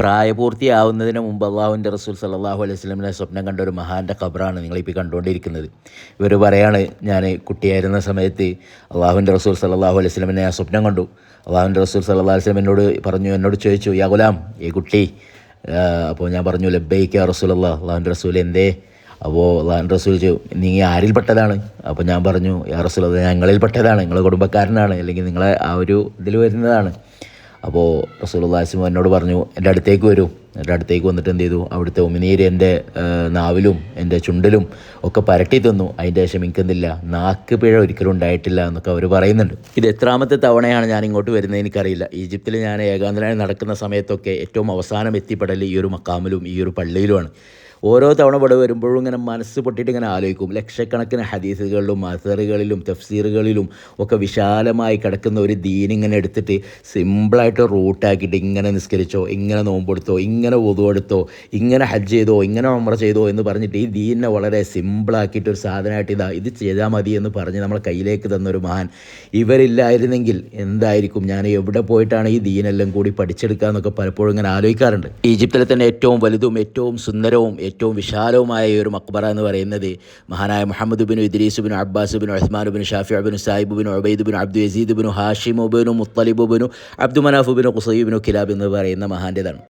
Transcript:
പ്രായപൂർത്തിയാവുന്നതിന് മുമ്പ് അള്ളാഹുവിന്റെ റസൂൽ സല്ലാഹു അലൈഹി സ്വലമിനെ സ്വപ്നം കണ്ട ഒരു മഹാന്റെ ഖബറാണ് നിങ്ങളിപ്പോൾ കണ്ടുകൊണ്ടിരിക്കുന്നത്. ഇവർ പറയാണ് ഞാൻ കുട്ടിയായിരുന്ന സമയത്ത് അള്ളാഹുവിന്റെ റസൂൽ സല്ലാഹു അലൈഹി സ്വലമിനെ ഞാൻ സ്വപ്നം കണ്ടു. അള്ളാഹുവിന്റെ റസൂൽ സല്ലാ അലൈഹി സ്വലം എന്നോട് പറഞ്ഞു എന്നോട് ചോദിച്ചു യാ ഗുലാം ഈ കുട്ടി അപ്പോൾ ഞാൻ പറഞ്ഞു ലബ്ബൈക്ക് റസൂൽ അള്ളാഹ് അള്ളാഹുവിന്റെ റസൂൽ എന്തേ? അപ്പോൾ അള്ളാഹുന്റെ റസൂൽ ചോദിച്ചു നീ ആരിൽപ്പെട്ടതാണ്? അപ്പോൾ ഞാൻ പറഞ്ഞു യാ റസൂൽ ഞങ്ങളിൽപ്പെട്ടതാണ് നിങ്ങളുടെ കുടുംബക്കാരനാണ് അല്ലെങ്കിൽ നിങ്ങളെ ആ ഒരു ഇതിൽ വരുന്നതാണ്. അപ്പോൾ റസൂൽസിമു എന്നോട് പറഞ്ഞു എന്റെ അടുത്തേക്ക് വരൂ. എന്റെ അടുത്തേക്ക് വന്നിട്ട് എന്ത് ചെയ്തു? അവിടുത്തെ ഉമിനീര് എന്റെ നാവിലും എന്റെ ചുണ്ടിലും ഒക്കെ പരട്ടി തന്നു. അതിന്റെ ശേഷം എനിക്കെന്തില്ല നാക്ക് പിഴ ഒരിക്കലും ഉണ്ടായിട്ടില്ല എന്നൊക്കെ അവർ പറയുന്നുണ്ട്. ഇത് എത്രാമത്തെ തവണയാണ് ഞാൻ ഇങ്ങോട്ട് വരുന്നത് എനിക്കറിയില്ല. ഈജിപ്തിൽ ഞാൻ ഏകാന്തനായി നടക്കുന്ന സമയത്തൊക്കെ ഏറ്റവും അവസാനം എത്തിപ്പെടൽ ഈ ഒരു മക്കാമിലും ഈ ഒരു പള്ളിയിലുമാണ്. ഓരോ തവണ ഇവിടെ വരുമ്പോഴും ഇങ്ങനെ മനസ്സ് പൊട്ടിയിട്ട് ഇങ്ങനെ ആലോചിക്കും. ലക്ഷക്കണക്കിന് ഹദീസുകളിലും മസറുകളിലും തഫ്സീറുകളിലും ഒക്കെ വിശാലമായി കിടക്കുന്ന ഒരു ദീൻ ഇങ്ങനെ എടുത്തിട്ട് സിമ്പിളായിട്ട് റൂട്ടാക്കിയിട്ട് ഇങ്ങനെ നിസ്കരിച്ചോ ഇങ്ങനെ നോമ്പെടുത്തോ ഇങ്ങനെ ഒതുവെടുത്തോ ഇങ്ങനെ ഹജ്ജ് ചെയ്തോ ഇങ്ങനെ ഉമ്ര ചെയ്തോ എന്ന് പറഞ്ഞിട്ട് ഈ ദീനിനെ വളരെ സിമ്പിളാക്കിയിട്ട് ഒരു സാധനമായിട്ട് ഇതാ ഇത് ചെയ്താൽ മതി എന്ന് പറഞ്ഞ് നമ്മളെ കയ്യിലേക്ക് തന്നൊരു മഹാൻ. ഇവരില്ലായിരുന്നെങ്കിൽ എന്തായിരിക്കും? ഞാൻ എവിടെ പോയിട്ടാണ് ഈ ദീനെല്ലാം കൂടി പഠിച്ചെടുക്കുക എന്നൊക്കെ പലപ്പോഴും ഇങ്ങനെ ആലോചിക്കാറുണ്ട്. ഈജിപ്തിലെ തന്നെ ഏറ്റവും വലുതും ഏറ്റവും സുന്ദരവും ഏറ്റവും വിശാലവുമായ ഒരു മക്ബറ എന്ന് പറയുന്നത് മഹാനായ Muhammad bin Idris bin Abbas bin Usman bin Shafi bin Sahib bin Obaid bin Abdu Yazid bin Hashim bin Muttalib bin Abdu Manaf bin bin Kilab എന്ന് പറയുന്ന മഹാന്റെതാണ്